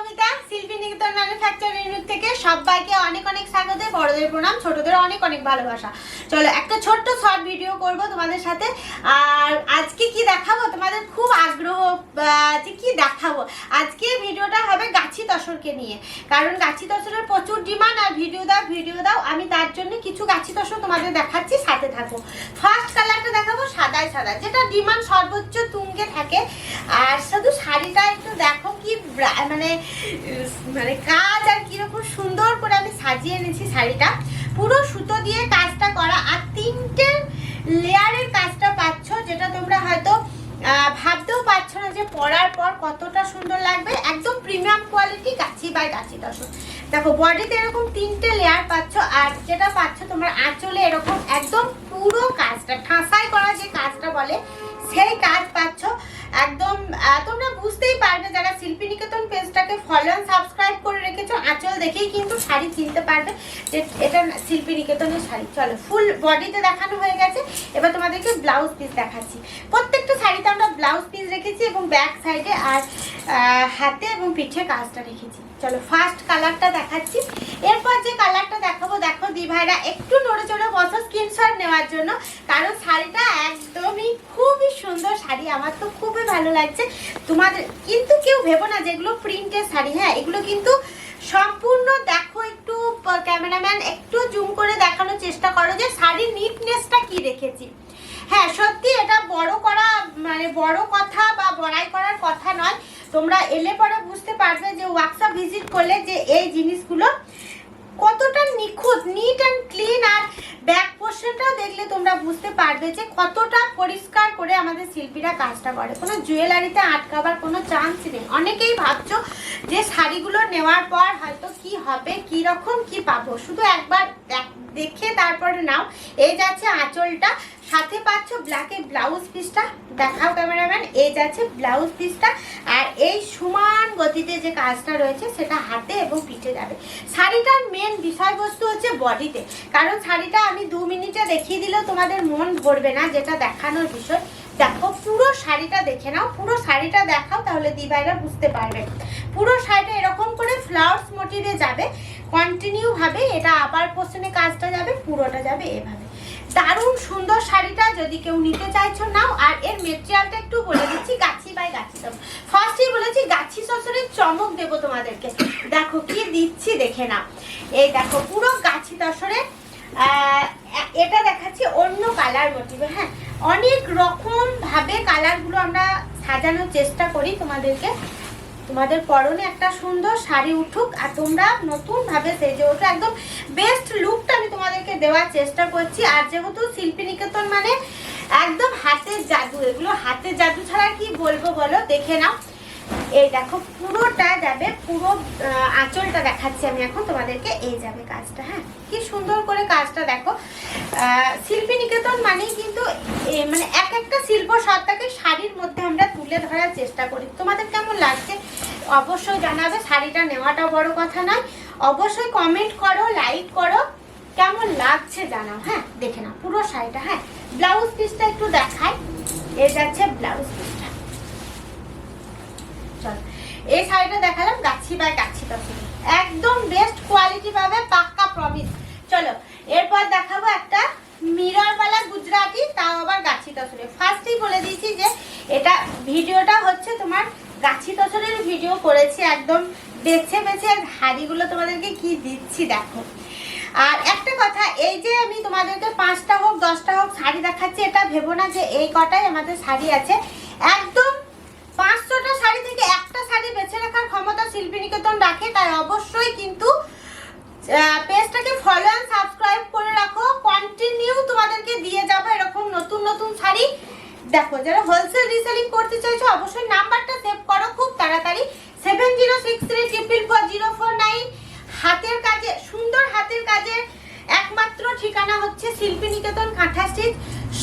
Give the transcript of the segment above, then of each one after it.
মৌমিতা শিল্পী নিকেতন manufacture unit থেকে সবাইকে অনেক অনেক স্বাগত, বড়দের প্রণাম, ছোটদের অনেক অনেক ভালোবাসা। চলো, একটা ছোট্ট শর্ট ভিডিও করব তোমাদের সাথে। আর আজকে কি দেখাবো? তোমাদের খুব আগ্রহ যে কি দেখাবো? আজকে ভিডিওটা হবে গাছি তসরকে নিয়ে। কারণ গাছি তসরের প্রচুর ডিমান্ড আর ভিডিও দাও ভিডিও দাও, আমি তার জন্য কিছু গাছি তসর তোমাদের দেখাচ্ছি, সাথে থাকো। ফার্স্ট কালারটা দেখাবো, সাদায় সাদা। যেটা ডিমান্ড সর্বোচ্চ তুঙ্গে থাকে, আর শুধু শাড়িটা একটু মানে মানে কাজ আর কীরকম সুন্দর করে আমি সাজিয়ে এনেছি শাড়িটা। পুরো সুতো দিয়ে কাজটা করা। আর তিনটে লেয়ারের কাজটা পাচ্ছ, যেটা তোমরা হয়তো ভাবতেও পারছ না যে পরার পর কতটা সুন্দর লাগবে। একদম প্রিমিয়াম কোয়ালিটি গাছি বাই গাছি, দর্শক। দেখো, বডিতে এরকম তিনটে লেয়ার পাচ্ছ, আর যেটা পাচ্ছ তোমার আঁচলে এরকম একদম পুরো কাজটা, ঠাঁসাই করা যে কাজটা বলে, সেই কাজ পাচ্ছ। একদম তোমরা বুঝতেই পারবে যারা শিল্পী পেজটাকে ফলো সাবস্ক্রাইব করে রেখেছো আঁচল দেখেই কিন্তু শাড়ি চিনতে পারবে। যে এটা শিল্পী নিকেতনের শাড়ি। চলো ফুল বডিতে দেখানো হয়ে গেছে। এবার তোমাদেরকে ব্লাউজ পিস দেখাচ্ছি। প্রত্যেকটা শাড়িতে আমরা ব্লাউজ পিস রেখেছি এবং ব্যাক সাইডে আর হাতে এবং পিঠে কাজটা রেখেছি। চলো ফার্স্ট কালারটা দেখাচ্ছি। এরপর যে কালারটা দেখাবো, দেখো দি ভাইরা, একটু নড়ে চড়ে বসো স্ক্রিনশট নেওয়ার জন্য, কারণ শাড়িটা একদমই খুবই সুন্দর শাড়ি, আমার তো খুবই ভালো লাগছে। তোমাদের, কিন্তু কেউ ভেবো না যেগুলো প্রিন্টের শাড়ি হ্যাঁ এগুলো কিন্তু সম্পূর্ণ দেখো একটু ক্যামেরাম্যান একটু জুম করে দেখানোর চেষ্টা করো যে শাড়ির নিটনেসটা কি রেখেছি। হ্যাঁ সত্যি এটা বড় করা মানে বড় কথা বা বড়াই করার কথা নয় তোমরা এলে পরে বুঝতে পারবে যে ওয়ার্কশপ ভিজিট করলে যে এই জিনিসগুলো কতটা নিখুঁত নিট অ্যান্ড ক্লিন আর ব্যাক পোর্শনটাও দেখলে তোমরা বুঝতে পারবে যে কতটা পরিষ্কার করে আমাদের শিল্পীরা কাজটা করে। কোনো জুয়েলারিতে আটকাবার কোনো চান্স নেই। অনেকেই ভাবছ যে শাড়িগুলো নেওয়ার পর হয়তো কি হবে, কি রকম, কি পাবো? শুধু একবার দেখ- দেখে তারপরে নাও। এই যাচ্ছে আঁচলটা। সাথে পাচ্ছ ব্ল্যাকের ব্লাউজ পিসটা দেখাও ক্যামেরাম্যান এই যাচ্ছে ব্লাউজ পিসটা আর এই সমান গতিতে যে কাজটা রয়েছে, সেটা হাতে এবং পিঠে যাবে। শাড়িটার মেন বিষয়বস্তু হচ্ছে বডিতে কারণ শাড়িটা আমি দু মিনিটে দেখিয়ে দিলেও তোমাদের মন ভরবে না, যেটা দেখানোর বিষয়। দেখো, পুরো শাড়িটা দেখে নাও। পুরো শাড়িটা দেখাও, তাহলে দিবাইরা বুঝতে পারবে। পুরো শাড়িটা এরকম করে ফ্লাওয়ার্স মোটিভে যাবে। কন্টিনিউ ভাবে এটা আবার পোর্শনে কাজটা যাবে, পুরোটা যাবে এভাবে। দারুণ সুন্দর শাড়িটা যদি কেউ নিতে চাইছো, নাও। আর এর মেটেরিয়ালটা একটু বলে দিচ্ছি, গাছি বাই গাছি সব। ফার্স্টেই বলেছি, গাছি শ্বশুরের চমক দেবো তোমাদেরকে। দেখো কি দিচ্ছি, দেখে নাও। এই দেখো, পুরো গাছি এ- এটা দেখাচ্ছি অন্য কালার মোটিভে হ্যাঁ? অনেক রকম ভাবে কালারগুলো আমরা সাজানোর চেষ্টা করি তোমাদেরকে। তোমাদের পরনে একটা সুন্দর শাড়ি উঠুক আর তোমরা নতুন ভাবে সেজে ওঠো। একদম বেস্ট লুকটা আমি তোমাদেরকে দেওয়ার চেষ্টা করছি। আর যেহেতু শিল্পী নিকেতন মানে একদম হাতের জাদু, এগুলো হাতের জাদু ছাড়া কি বলব বলো? দেখে নাও। এই দেখো, পুরোটা যাবে, পুরো আঁচলটা দেখাচ্ছি আমি এখন তোমাদেরকে। এই যাবে কাজটা হ্যাঁ? কি সুন্দর করে কাজটা দেখো। শিল্পী নিকেতন মানেই কিন্তু মানে এক একটা শিল্প সত্তাকে শাড়ির মধ্যে তুলে ধরার চেষ্টা করি। তোমাদের কেমন লাগছে? অবশ্যই জানাবে, শাড়িটা নেওয়াটা বড় কথা নয়। অবশ্যই কমেন্ট করো লাইক করো। কেমন লাগছে জানাও হ্যাঁ? দেখে নাও, পুরো শাড়িটা হ্যাঁ? ব্লাউজ পিসটা একটু দেখাই। এ যাচ্ছে ব্লাউজ পিসটা চলো এই শাড়িটা দেখালাম, গাছি বাই গাছি তখন একদম বেস্ট কোয়ালিটি পাবে, পাক্কা প্রমিস চলো, এরপর দেখাবো একটা মিররওয়ালা গুজরাটি, তাও আবার গাছি তসরে ফার্স্টেই বলে দিয়েছি যে এটা ভিডিওটা হচ্ছে তোমার গাছি তসরের ভিডিও করেছি একদম বেছে বেছে হাড়িগুলো তোমাদেরকে কি দিচ্ছি দেখো। আর একটা কথা, এই যে আমি তোমাদেরকে পাঁচটা হোক, দশটা হোক শাড়ি দেখাচ্ছি, এটা ভেবো না যে এই কটাই আমাদের শাড়ি আছে। একদম পাঁচশোটা শাড়ি থেকে একটা শাড়ি বেছে রাখার ক্ষমতা শিল্পী নিকেতন রাখে, তাই অবশ্যই কিন্তু পেজটাকে ফলো অ্যান্ড সাবস্ক্রাইব করে রাখো। কন্টিনিউ তোমাদেরকে দিয়ে যাব এরকম নতুন নতুন শাড়ি। দেখো, যারা হোলসেল রিসেলিং করতে চাইছো, অবশ্যই নাম্বারটা সেভ করো খুব তাড়াতাড়ি। Seven zero six three triple four zero four nine হাতের কাজে, সুন্দর হাতের কাজে। একমাত্র ঠিকানা হচ্ছে শিল্পী নিকেতন কাঁথা স্টিচ।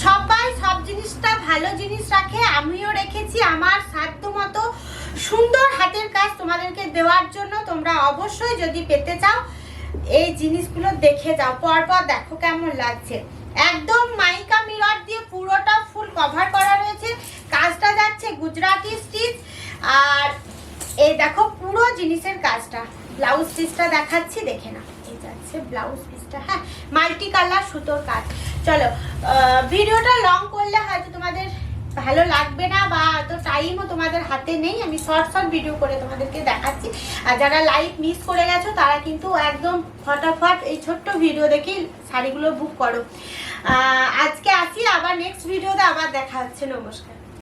সবাই সব জিনিসটা ভালো জিনিস রাখে, আমিও রেখেছি আমার সাধ্য মতো সুন্দর হাতের কাজ তোমাদেরকে দেওয়ার জন্য তোমরা অবশ্যই যদি পেতে চাও, এই জিনিসগুলো দেখে যাও। পরপর দেখো কেমন লাগছে। একদম মাইকা মিরর দিয়ে পুরোটা কভার করা রয়েছে। কাজটা যাচ্ছে গুজরাটি স্টিচ আর এই দেখো, পুরো জিনিসের কাজটা। ব্লাউজ পিসটা দেখাচ্ছি, দেখে না এই যাচ্ছে ব্লাউজ পিসটা হ্যাঁ মাল্টি কালার সুতোর কাজ। চলো ভিডিওটা লং করলে হয়তো তোমাদের ভালো লাগবে না বা তো টাইমও তোমাদের হাতে নেই, আমি শর্ট শর্ট ভিডিও করে তোমাদেরকে দেখাচ্ছি। আর যারা লাইভ মিস করে গেছো, তারা কিন্তু একদম ফটাফট এই ছোট্ট ভিডিও দেখেই শাড়িগুলো বুক করো। আজকে আসি, আবার নেক্সট ভিডিওতে আবার দেখা হচ্ছে। নমস্কার।